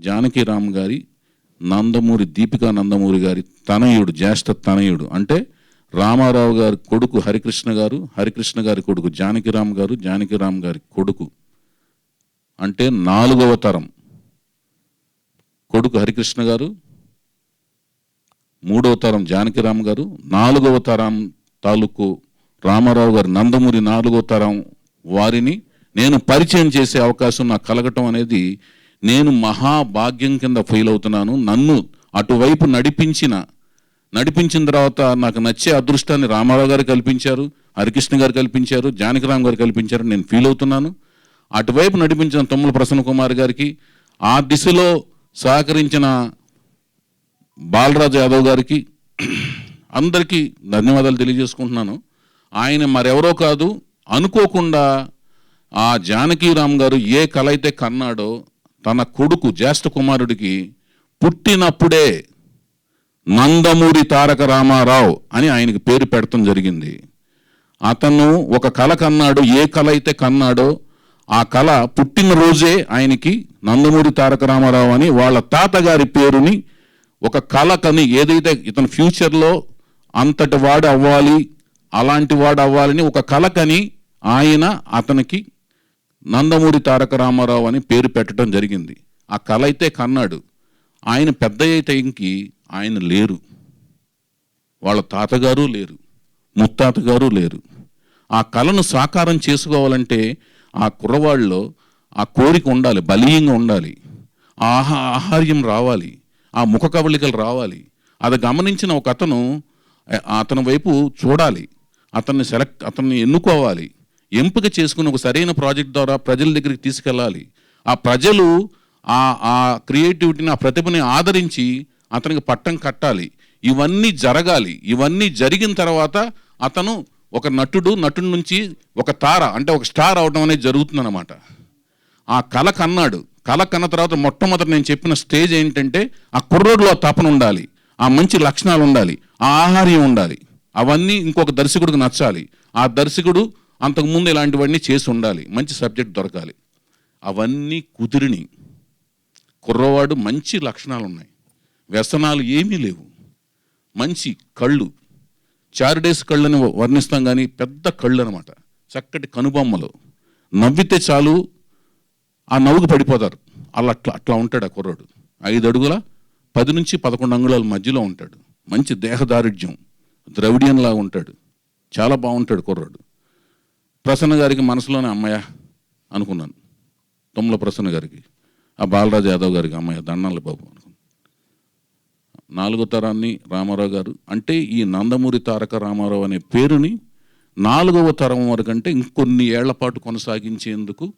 జానకిరామ్ గారి నందమూరి దీపికా నందమూరి గారి తనయుడు జ్యేష్ఠ తనయుడు. అంటే రామారావు గారి కొడుకు హరికృష్ణ గారు హరికృష్ణ గారి కొడుకు జానకిరామ్ గారు జానకిరామ్ గారి కొడుకు. అంటే నాలుగవ తరం. కొడుకు హరికృష్ణ గారు మూడవ తరం జానకిరామ్ గారు నాలుగవ తరం తాలూకు రామారావు గారు నందమూరి నాలుగవ తరం వారిని నేను పరిచయం చేసే అవకాశం నాకు కలగటం అనేది నేను మహాభాగ్యం కింద ఫెయిల్ అవుతున్నాను. నన్ను అటువైపు నడిపించిన నడిపించిన తర్వాత నాకు నచ్చే అదృష్టాన్ని రామారావు గారు కల్పించారు హరికృష్ణ గారు కల్పించారు జానకిరామ్ గారు కల్పించారు నేను ఫీల్ అవుతున్నాను. అటువైపు నడిపించిన తమ్ముల ప్రసన్న కుమార్ గారికి ఆ దిశలో సహకరించిన బాలరాజు యాదవ్ గారికి అందరికీ ధన్యవాదాలు తెలియజేసుకుంటున్నాను. ఆయన మరెవరో కాదు అనుకోకుండా ఆ జానకీరామ్ గారు ఏ కళ అయితే కన్నాడో తన కొడుకు జ్యేష్ఠ కుమారుడికి పుట్టినప్పుడే నందమూరి తారక రామారావు అని ఆయనకి పేరు పెడతాం జరిగింది. అతను ఒక కళ కన్నాడు ఏ కళ అయితే కన్నాడో ఆ కళ పుట్టినరోజే ఆయనకి నందమూరి తారక రామారావు అని వాళ్ళ తాతగారి పేరుని ఒక కళ కని ఏదైతే ఇతను ఫ్యూచర్లో అంతటి వాడు అవ్వాలి అలాంటి వాడు అవ్వాలని ఒక కళ కని ఆయన అతనికి నందమూరి తారక రామారావు అని పేరు పెట్టడం జరిగింది. ఆ కళ అయితే కన్నాడు. ఆయన పెద్ద టైంకి ఇంకి ఆయన లేరు. వాళ్ళ తాతగారు లేరు. ముత్తాతగారు లేరు. ఆ కళను సాకారం చేసుకోవాలంటే ఆ కుర్రవాళ్ళలో ఆ కోరిక ఉండాలి బలీయంగా ఉండాలి. ఆ ఆహా ఆహార్యం రావాలి. ఆ ముఖ కవళికలు రావాలి. అది గమనించిన ఒక అతను అతని వైపు చూడాలి. అతన్ని సెలెక్ట్ అతన్ని ఎన్నుకోవాలి. ఎంపిక చేసుకుని ఒక సరైన ప్రాజెక్ట్ ద్వారా ప్రజల దగ్గరికి తీసుకెళ్ళాలి. ఆ ప్రజలు ఆ ఆ క్రియేటివిటీని ఆ ప్రతిభని ఆదరించి అతనికి పట్టం కట్టాలి. ఇవన్నీ జరగాలి. ఇవన్నీ జరిగిన తర్వాత అతను ఒక నటుడు నటుడి నుంచి ఒక తార అంటే ఒక స్టార్ అవడం అనేది జరుగుతుందన్నమాట. ఆ కళ కన్నాడు. కళ కన్న తర్వాత మొట్టమొదటి నేను చెప్పిన స్టేజ్ ఏంటంటే ఆ కుర్రోడ్లో తపన ఉండాలి. ఆ మంచి లక్షణాలు ఉండాలి. ఆ ఆహార్యం ఉండాలి. అవన్నీ ఇంకొక దర్శకుడికి నచ్చాలి. ఆ దర్శకుడు అంతకుముందు ఇలాంటివన్నీ చేసి ఉండాలి. మంచి సబ్జెక్ట్ దొరకాలి. అవన్నీ కుదిరిని. కుర్రవాడు మంచి లక్షణాలు ఉన్నాయి వ్యసనాలు ఏమీ లేవు. మంచి కళ్ళు. చారిడేస్ కళ్ళని వర్ణిస్తాం కానీ పెద్ద కళ్ళు అనమాట చక్కటి కనుబొమ్మలు. నవ్వితే చాలు ఆ నవ్వుకు పడిపోతారు. అలా అట్లా అట్లా ఉంటాడు ఆ కుర్రాడు. ఐదు అడుగుల పది నుంచి పదకొండు అంగుళాల మధ్యలో ఉంటాడు. మంచి దేహదారుఢ్యం. ద్రవిడియన్లా ఉంటాడు. చాలా బాగుంటాడు కుర్రాడు. ప్రసన్న గారికి మనసులోనే అమ్మాయ అనుకున్నాను. తొమ్మల ప్రసన్న గారికి ఆ బాలరాజు యాదవ్ గారికి అమ్మాయి దండాలి బాబు అనుకున్నాను. నాలుగో తరాన్ని రామారావు గారు అంటే ఈ నందమూరి తారక రామారావు అనే పేరుని నాలుగవ తరం వరకు అంటే ఇంకొన్ని ఏళ్ళ పాటు కొనసాగించేందుకు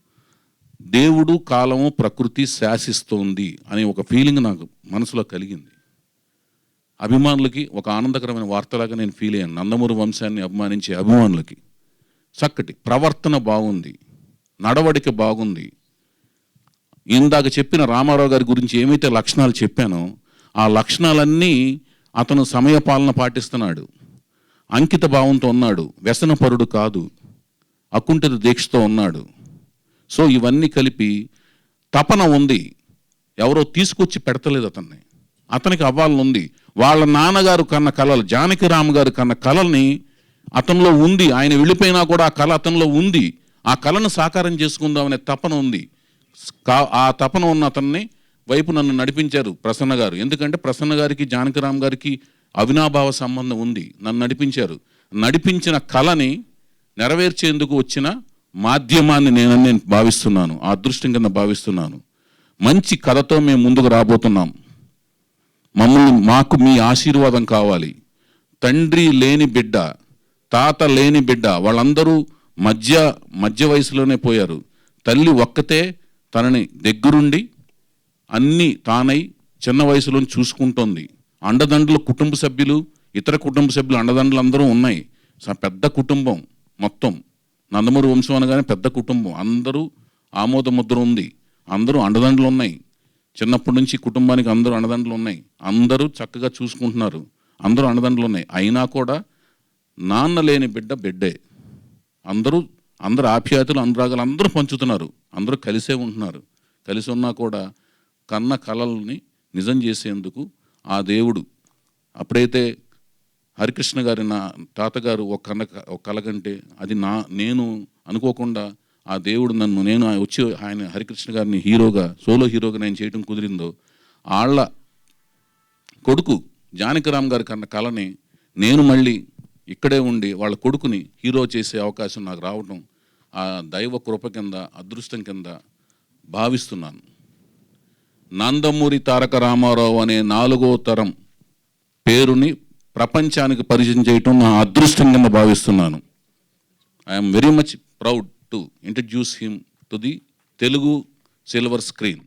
దేవుడు కాలము ప్రకృతి శాసిస్తోంది అనే ఒక ఫీలింగ్ నాకు మనసులో కలిగింది. అభిమానులకి ఒక ఆనందకరమైన వార్తలాగా నేను ఫీల్ అయ్యాను. నందమూరి వంశాన్ని అభిమానించే అభిమానులకి. చక్కటి ప్రవర్తన బాగుంది నడవడిక బాగుంది. ఇందాక చెప్పిన రామారావు గారి గురించి ఏమైతే లక్షణాలు చెప్పానో ఆ లక్షణాలన్నీ అతను సమయపాలన పాటిస్తున్నాడు. అంకిత భావంతో ఉన్నాడు వ్యసనపరుడు కాదు అకుంఠిత దీక్షతో ఉన్నాడు. సో ఇవన్నీ కలిపి తపన ఉంది. ఎవరో తీసుకొచ్చి పెడతలేదు అతన్ని. అతనికి అవ్వాలని ఉంది వాళ్ళ నాన్నగారు కన్న కళలు జానకిరామ్ గారు కన్న కళల్ని అతనిలో ఉంది ఆయన వెళ్ళిపోయినా కూడా ఆ కళ అతనిలో ఉంది. ఆ కళను సాకారం చేసుకుందామనే తపన ఉంది. కా- ఆ తపన ఉన్న అతన్ని వైపు నన్ను నడిపించారు ప్రసన్న గారు. ఎందుకంటే ప్రసన్న గారికి జానకిరామ్ గారికి అవినాభావ సంబంధం ఉంది. నన్ను నడిపించారు. నడిపించిన కళని నెరవేర్చేందుకు వచ్చిన మాధ్యమాన్ని నేను నేను భావిస్తున్నాను. ఆ అదృష్టం కింద భావిస్తున్నాను. మంచి కథతో మేము ముందుకు రాబోతున్నాం. మమ్మల్ని మాకు మీ ఆశీర్వాదం కావాలి. తండ్రి లేని బిడ్డ తాత లేని బిడ్డ వాళ్ళందరూ మధ్య మధ్య వయసులోనే పోయారు. తల్లి ఒక్కతే తనని దగ్గరుండి అన్నీ తానై చిన్న వయసులో చూసుకుంటోంది. అండదండలు కుటుంబ సభ్యులు ఇతర కుటుంబ సభ్యులు అండదండలు అందరూ ఉన్నాయి. పెద్ద కుటుంబం మొత్తం. నందమూరి వంశం అనగానే పెద్ద కుటుంబం. అందరూ ఆమోద ముద్ర ఉంది. అందరూ అండదండలు ఉన్నాయి. చిన్నప్పటి నుంచి కుటుంబానికి అందరూ అండదండలు ఉన్నాయి. అందరూ చక్కగా చూసుకుంటున్నారు. అందరూ అండదండలు ఉన్నాయి. అయినా కూడా నాన్న లేని బిడ్డ బిడ్డే. అందరూ అందరు ఆప్యాయతలు అనురాగాలు అందరూ పంచుతున్నారు. అందరూ కలిసే ఉంటున్నారు. కలిసి ఉన్నా కూడా కన్న కలల్ని నిజం చేసేందుకు ఆ దేవుడు అప్పుడైతే హరికృష్ణ గారి నా తాతగారు ఒక కన్న ఒక కల కంటే అది నా నేను అనుకోకుండా ఆ దేవుడు నన్ను నేను వచ్చి ఆయన హరికృష్ణ గారిని హీరోగా సోలో హీరోగా నేను చేయడం కుదిరిందో వాళ్ళ కొడుకు జానకిరామ్ గారి కన్న కళని నేను మళ్ళీ ఇక్కడే ఉండి వాళ్ళ కొడుకుని హీరో చేసే అవకాశం నాకు రావడం ఆ దైవ కృప కింద అదృష్టం కింద భావిస్తున్నాను. నందమూరి తారక రామారావు అనే నాలుగో తరం పేరుని ప్రపంచానికి పరిచయం చేయటం నా అదృష్టం కింద భావిస్తున్నాను. I'm very much proud to introduce him to the Telugu silver screen